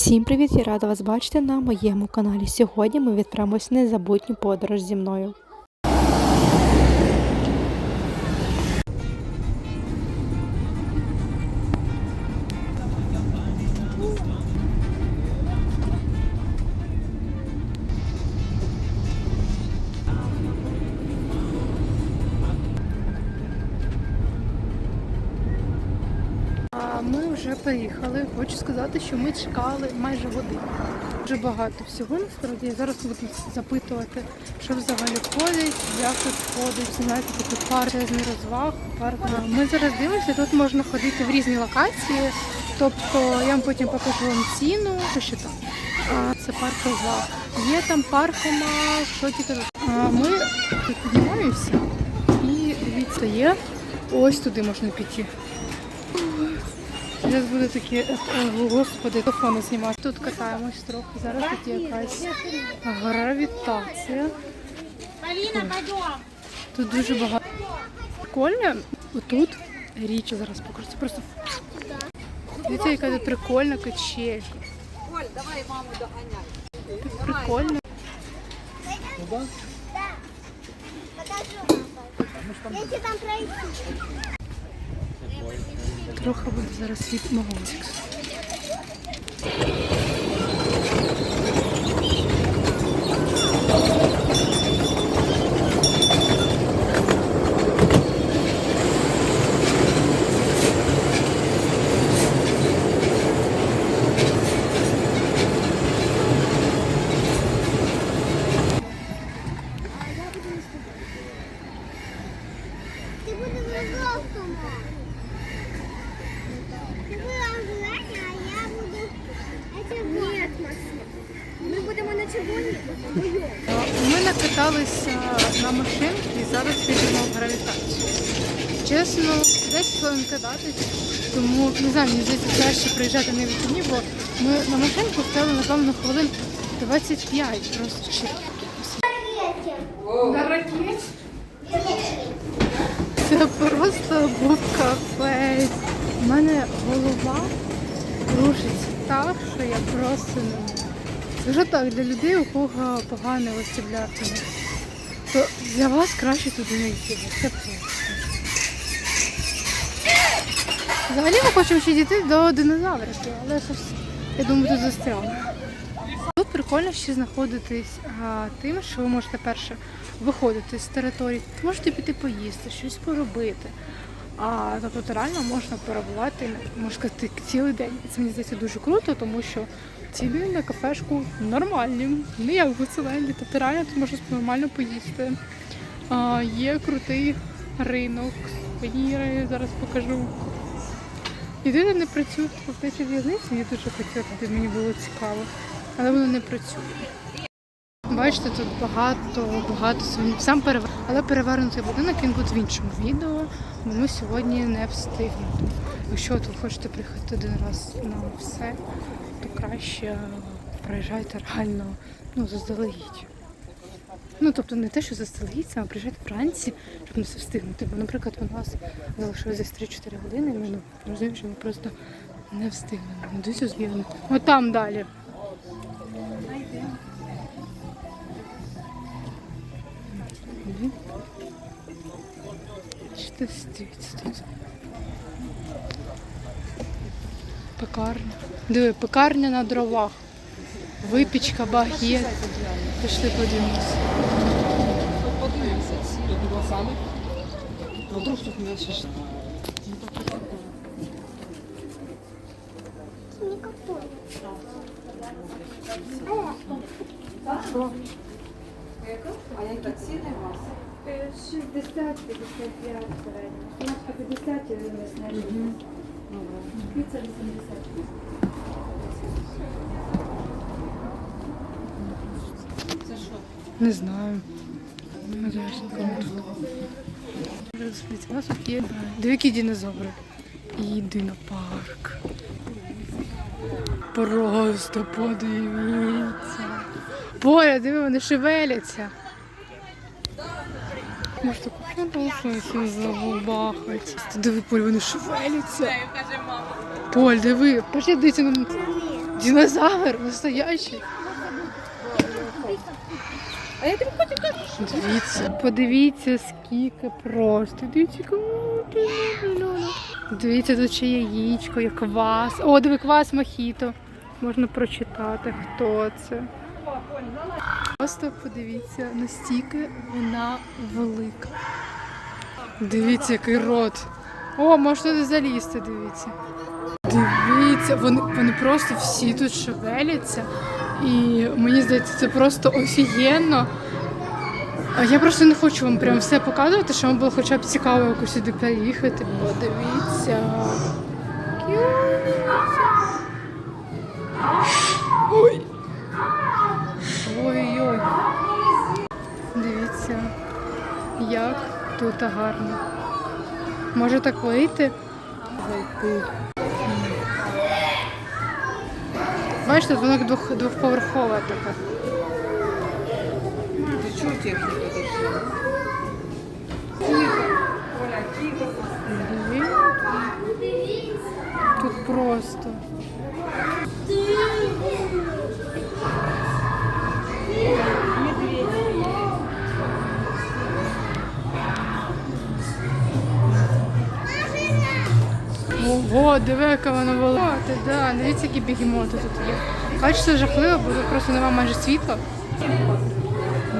Всім привіт! Я рада вас бачити на моєму каналі. Сьогодні ми відправимось в незабутню подорож зі мною. Ми вже приїхали. Хочу сказати, що ми чекали майже годину. Дуже багато всього насправді. Я зараз буду запитувати, що взагалі входить, як тут входить. Знаєте, такий парк різний розваг. Парк. Ми зараз дивимося, тут можна ходити в різні локації. Тобто я вам потім покажу вам ціну, що ще там. Це парк розваг. Є там паркома, що тільки Ми піднімаємося і дивіться, є. Ось туди можна піти. Зараз буде такі, е, е, господи, телефони знімати. Тут катаємось трохи. Зараз тут якась гравітація. Тут дуже багато. Прикольно. Отут річ зараз покажу. Це просто. Дивіться, яка тут прикольна качелька. Оль, давай маму догоняй. Так прикольно. Если там пройти. Трохи зараз від морозик. Ти будеш на жовтому. Ти будеш зелені, а я буду на червоному. Ми будемо на червоній. Ми накаталися на машинки і зараз підемо в гравітацію. Чесно, 10 хвилин кататись, тому не знаю, мені здається, краще приїжджати на вихідні, бо ми на машинку стали, напевно, хвилин 25 просто чи. На ракеті? Це просто був капець. У мене голова кружиться так, що я просто не вже так, для людей, у кого погане вестибулярне, то для вас краще туди не йти. Це просто. Взагалі ми хочемо ще дійти до динозаврів, але щось, я думаю, тут застряли. Тут прикольно ще знаходитись а, тим, що ви можете перше виходити з території, можете піти поїсти, щось поробити. А тобто реально можна перебувати, можна сказати, цілий день. Це мені здається дуже круто, тому що ціни на кафешку нормальні, не як в Оцеленді. Тобто реально тут можна нормально поїсти. А, є крутий ринок, сувеніри, зараз покажу. Єдине не працює втечі в'язниці, я дуже хотіла туди, мені було цікаво, але воно не працює. Бачите, тут багато, багато. Сам перевер... Але перевернутий будинок він буде в іншому відео, бо ми сьогодні не встигнемо. Якщо ви хочете приїхати один раз на все, то краще приїжджайте реально ну, заздалегідь. Ну, тобто не те, що заздалегідь, а приїжджайте вранці, щоб не все встигнути. Бо, наприклад, у нас залишилось десь 3-4 години, і ми ну, розуміємо, що ми просто не встигнемо. Ну, Дивіться, зв'язано. От там далі. Що дивіться тут? Пекарня. Диви, пекарня на дровах. Випічка, багет. Пішли. Подивимося. А які ціни у вас? 60, 55 середньо. Смачка 50 і. Піца 80. Це що? Не знаю. Дивіться, У нас тут є дикі динозаври. І динопарк. Просто подивіться. Поля, диви, вони шевеляться. Може таку фотосесію забахать. Диви, Поль, вони шевеляться. Поль, диви, пошли дивіться Динозавр настоящий. А я тобі хочу Дивіться, подивіться, скільки просто. Дивіться, Дивіться, тут ще яєчко, є квас. О, диви, квас мохіто. Можна прочитати, хто це. Просто подивіться, настільки вона велика. Дивіться, який рот. О, можна туди залізти, дивіться. Дивіться, вони, вони просто всі тут шевеляться. І мені здається, це просто офігенно. Я просто не хочу вам прям все показувати, щоб вам було хоча б цікаво якось сюди переїхати. Подивіться. Ой. Ой-ой. Дивіться, як тут гарно. Може так вийти? Зайти. Бачите, воно двох, двохповерхова така. Ти чого техніка дійшла? Тут просто. Диви, яка вона була. Ти, да, дивіться, які бігемоти тут є. Бачиш, це жахливо, бо тут просто немає майже світла.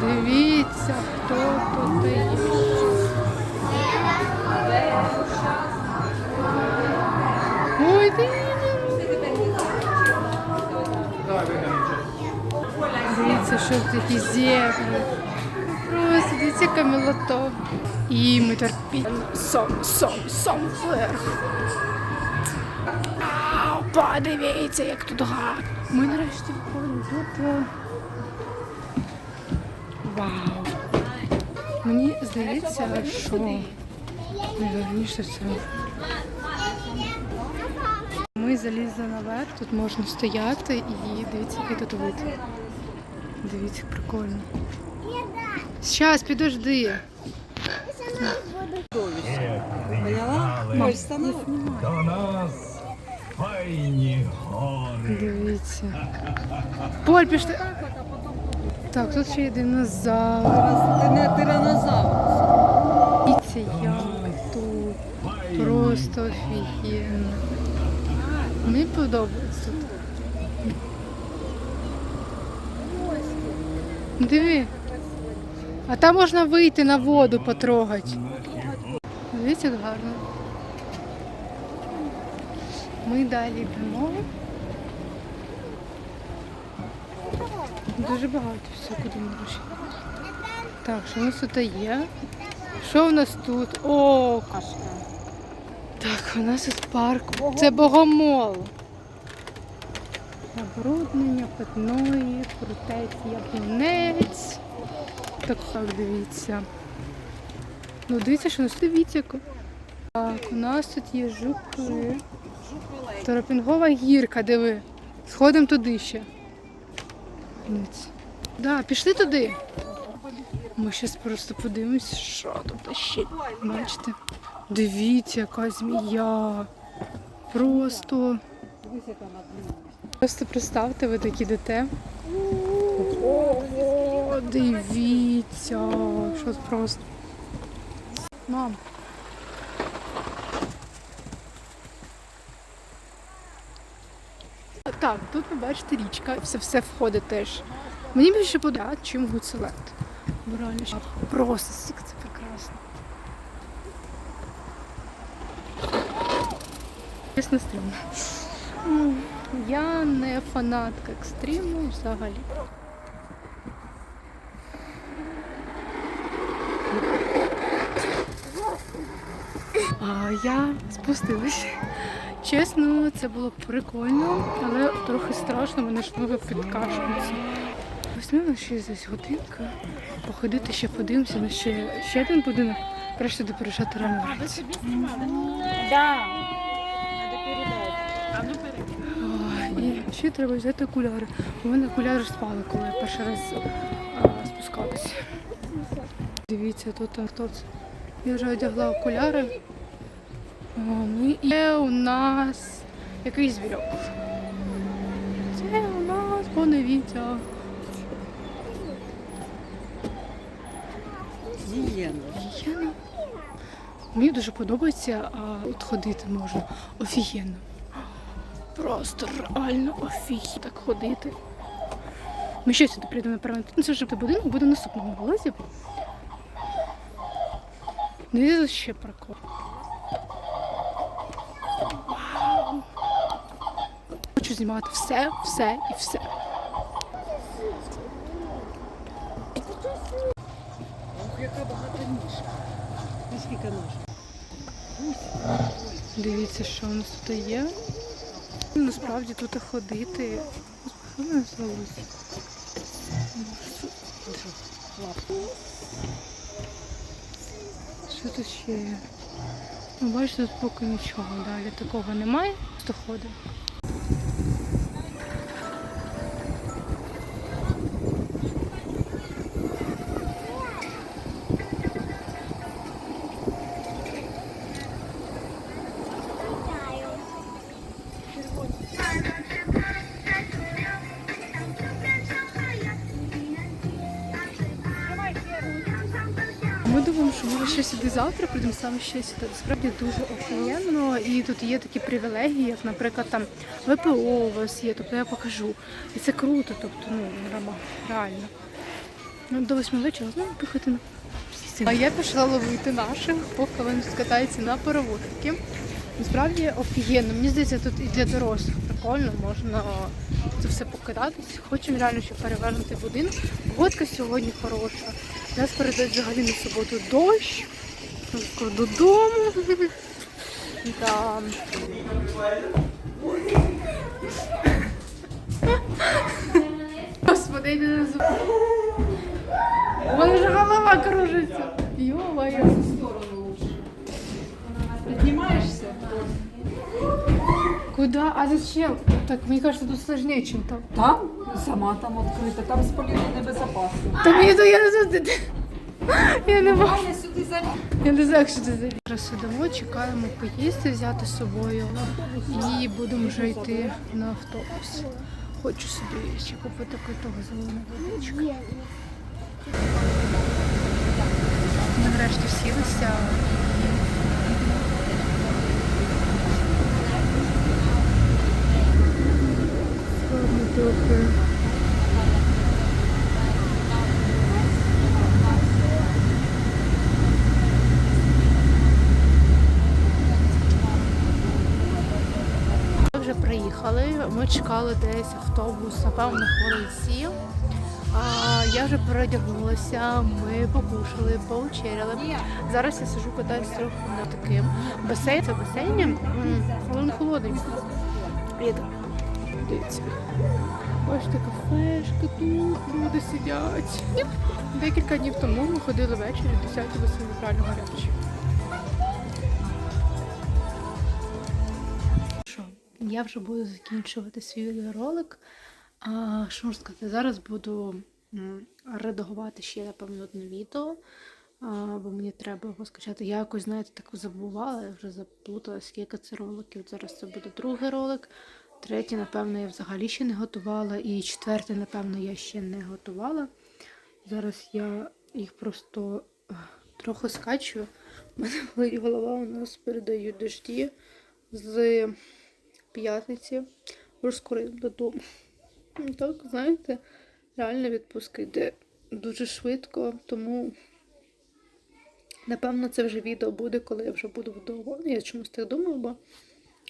Дивіться, хто тут є. Ой, дивіться. Що тут такі зебри. Просто дивіться, яка милота. І ми терпімо сом, сом, сом вверх. Ау, Подивіться, як тут гарно. Ми нарешті виходимо тут. е, Вау. Мені здається, що найголовніше це. Ми залізли наверх, тут можна стояти і дивіться, який тут вид. Дивіться, як прикольно. Щас, підожди. Поняла? Станови. До нас файні гори. Дивіться. Поль, пішли. Так, тут ще є динозавр. Ти не тиранозавр. Дивіться, як тут. Просто офігенно. Мені подобається тут. Диви. А там можна вийти на воду потрогати. Дивіться, як гарно. Ми далі йдемо. Дуже багато куди ми рушимо. Так, що у нас тут є? Що в нас тут? О. Так, у нас тут парк. Це богомол. Забруднення питної, крутець, яблунець. Так, так, дивіться. Ну, дивіться, що у нас тут дивіться. Так, у нас тут є жуки. Торопінгова гірка, диви. Сходимо туди ще. Да, пішли туди. Ми зараз просто подивимось, що тут ще. Бачите? Дивіться, яка змія. Просто. Просто представте, ви такі йдете. О, дивіться, що просто. Мам. Так, тут ви бачите річка, все все входить теж. Мені більше подобається, чим гуцелет. Реально просто стільки це прекрасно. Чесно, стрімно. Ну, Я не фанатка екстриму взагалі. А я спустилась. Чесно, це було прикольно, але трохи страшно, мене ж ноги підкашуються. Візьмемо ще десь годинка, походити ще подивимося на ще, ще один будинок. Краще туди переїжджати рано вранці. Ой, І ще треба взяти окуляри. У мене окуляри спали, коли я перший раз а, спускалася. Дивіться, тут там хто це. Я вже одягла окуляри. Ну і є у нас якийсь звірок. телефони відео. Гієна. Офігенно. Мені дуже подобається, а от ходити можна офігенно. Просто реально офігенно так ходити. Ми ще сюди прийдемо, напевно. Ну, це вже будинок буде в наступному влозі. Дивіться, ще прикол. Вау! Хочу знімати все, все і все. Ох, яка багата ніжка. Скільки ножок. Дивіться, що у нас тут є. Насправді тут ходити. Що не здалося? Що тут ще є? Ну, бачите, тут поки нічого далі такого немає. Просто ходимо. Що ми ще сюди завтра прийдемо саме ще сюди. Насправді дуже охуєнно. І тут є такі привілегії, як, наприклад, там ВПО у вас є, тобто я покажу. І це круто, тобто, ну, реально. Ну, до восьми вечора знову пихати на А я пішла ловити наших, поки вони скатаються на паровозики. Насправді офігенно. Мені здається, тут і для дорослих прикольно, можна це все покататись. Хочемо реально ще перевернути будинок. Погодка сьогодні хороша. Нас передають взагалі на суботу дощ. Скоро додому. Да. Господи, не зуб. Вон же голова кружится. Ё-моё. Піднімаєшся? Куда? А зачем? Так, мне кажется, тут сложнее, чем там. Там? Сама там відкрита, там з поліну небезопасно. Та то я не знаю. Я не можу. Я сюди Я не знаю, що це за Зараз сидимо, чекаємо поїсти, взяти з собою і будемо вже йти на автобус. Хочу собі ще купити того зеленого водичка. Нарешті сілися. Трохи. Ми вже приїхали. Ми чекали десь автобус, напевно, хвилин сім. Я вже переодягнулася, ми покушали, повечеряли. Зараз я сижу, катаюсь трохи таким басейн. Це але він холодний. І. Бачите, кафешки тут, люди сидять. Декілька днів тому ми ходили ввечері, 10 басейн правильно гарячі. Що, я вже буду закінчувати свій відеоролик. А, що можу сказати? Зараз буду редагувати ще, напевно, одне відео, а, бо мені треба його скачати. Я якось, знаєте, так забувала, я вже заплутала, скільки це роликів. Зараз це буде другий ролик. Третій, напевно, я взагалі ще не готувала. І четвертий, напевно, я ще не готувала. Зараз я їх просто трохи скачую. У мене болить голова, у нас передають дожді з п'ятниці. Вже скоро йду додому. Ну, Так, знаєте, реально відпустка йде дуже швидко, тому напевно це вже відео буде, коли я вже буду вдома. Я чомусь так думаю, бо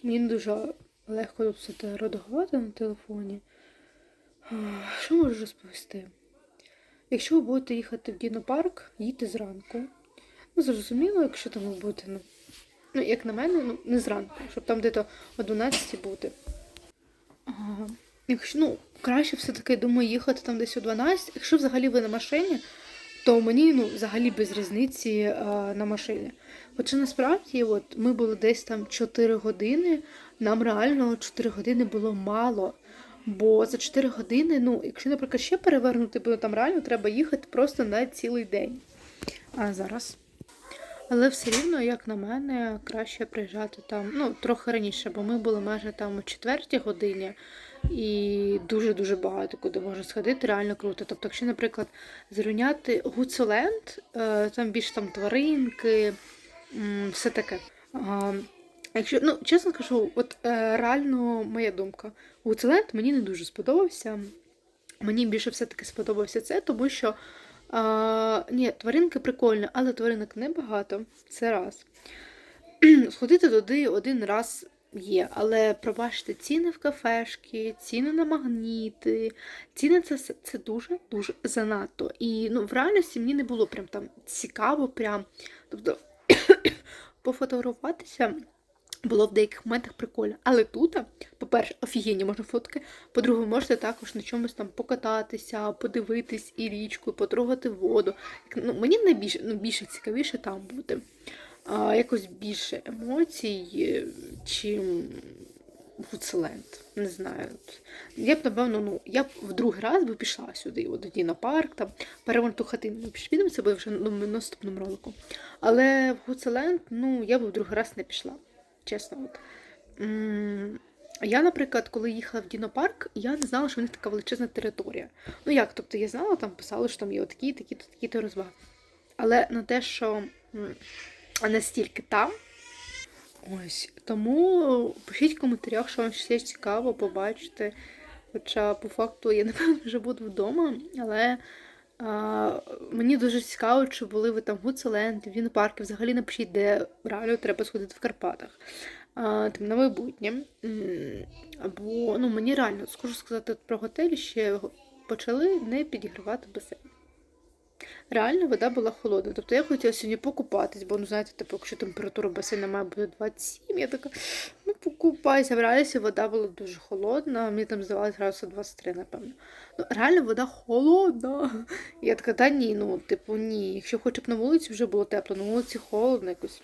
мені дуже легко тут все те редагувати на телефоні. Що можу розповісти? Якщо ви будете їхати в дінопарк, їдьте зранку. Ну, зрозуміло, якщо там ви будете, ну, ну як на мене, ну, не зранку, щоб там десь о 12 бути. Якщо, ну, краще все-таки, думаю, їхати там десь о 12. Якщо взагалі ви на машині, то мені ну, взагалі без різниці а, на машині. Хоча насправді от, ми були десь там 4 години, нам реально 4 години було мало. Бо за 4 години, ну, якщо, наприклад, ще перевернути, бо там реально треба їхати просто на цілий день. А зараз. Але все рівно, як на мене, краще приїжджати там, ну, трохи раніше, бо ми були майже там о 4 годині, І дуже-дуже багато куди можна сходити, реально круто. Тобто, якщо, наприклад, зрівняти Гуцуленд, е, там більше там тваринки, все таке. Якщо, ну, чесно кажу, от е, реально моя думка. Гуцуленд мені не дуже сподобався. Мені більше все-таки сподобався це, тому що а, ні, тваринки прикольні, але тваринок небагато. Це раз. Сходити туди один раз є, але пробачте, ціни в кафешки, ціни на магніти, ціни це, це дуже-дуже занадто. І ну, в реальності мені не було прям там цікаво, прям. Тобто пофотографуватися було в деяких моментах прикольно. Але тут, по-перше, офігенні можна фотки. По-друге, можете також на чомусь там покататися, подивитись і річку, потрогати воду. Ну, мені найбільше ну, більше цікавіше там бути. А, якось більше емоцій, чим Гуцеленд. Не знаю. Я б, напевно, ну, я б в другий раз би пішла сюди, от тоді на парк, там, перевернуту хатину. Ми підемо це буде вже ну, наступному ролику. Але в Гуцеленд, ну, я б в другий раз не пішла. Чесно. От. Я, наприклад, коли їхала в Дінопарк, я не знала, що в них така величезна територія. Ну як, тобто я знала, там писали, що там є такі, такі, такі то розваги. Але на те, що настільки там. Ось. Тому пишіть в коментарях, що вам ще цікаво побачити. Хоча, по факту, я напевно вже буду вдома, але а, мені дуже цікаво, чи були ви там Гуцеленд, він Вінпарку. Взагалі напишіть, де реально треба сходити в Карпатах. А, там на майбутнє. Або ну, мені реально, скажу сказати про готель, ще почали не підігрівати басейн. Реально вода була холодна. Тобто я хотіла сьогодні покупатись, бо ну знаєте, типу, якщо температура басейна має бути 27, я така, ну покупайся. В реальності вода була дуже холодна. Мені там здавалося градуса 23, напевно. Ну, реально вода холодна. Я така, та ні, ну, типу, ні. Якщо хоча б на вулиці вже було тепло, на вулиці холодно якось.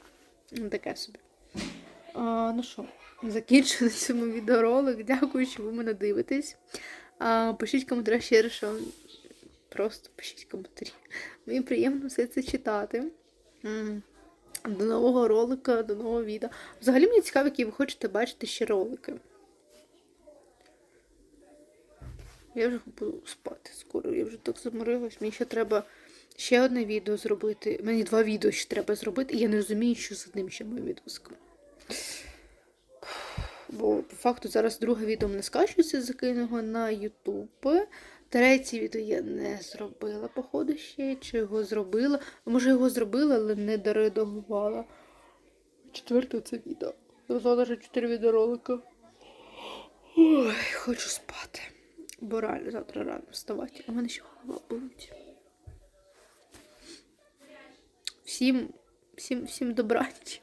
Ну, таке собі. А, ну що, закінчую на цьому відеоролик. Дякую, що ви мене дивитесь. А, пишіть коментарі ще що просто пишіть коментарі. Мені приємно все це читати. До нового ролика, до нового відео. Взагалі мені цікаво, які ви хочете бачити ще ролики. Я вже буду спати скоро, я вже так заморилась. Мені ще треба ще одне відео зробити. Мені два відео ще треба зробити, і я не розумію, що з одним ще моє відео. Бо по факту зараз друге відео мене скачується, закину його на YouTube. Третє відео я не зробила, походу, ще. Чи його зробила? Може, його зробила, але не доредагувала. Четверте це відео. Завтра вже 4 відеоролика. Ой, хочу спати. Бо реально завтра рано вставати. А в мене ще голова болить. Всім, всім, всім добраніч.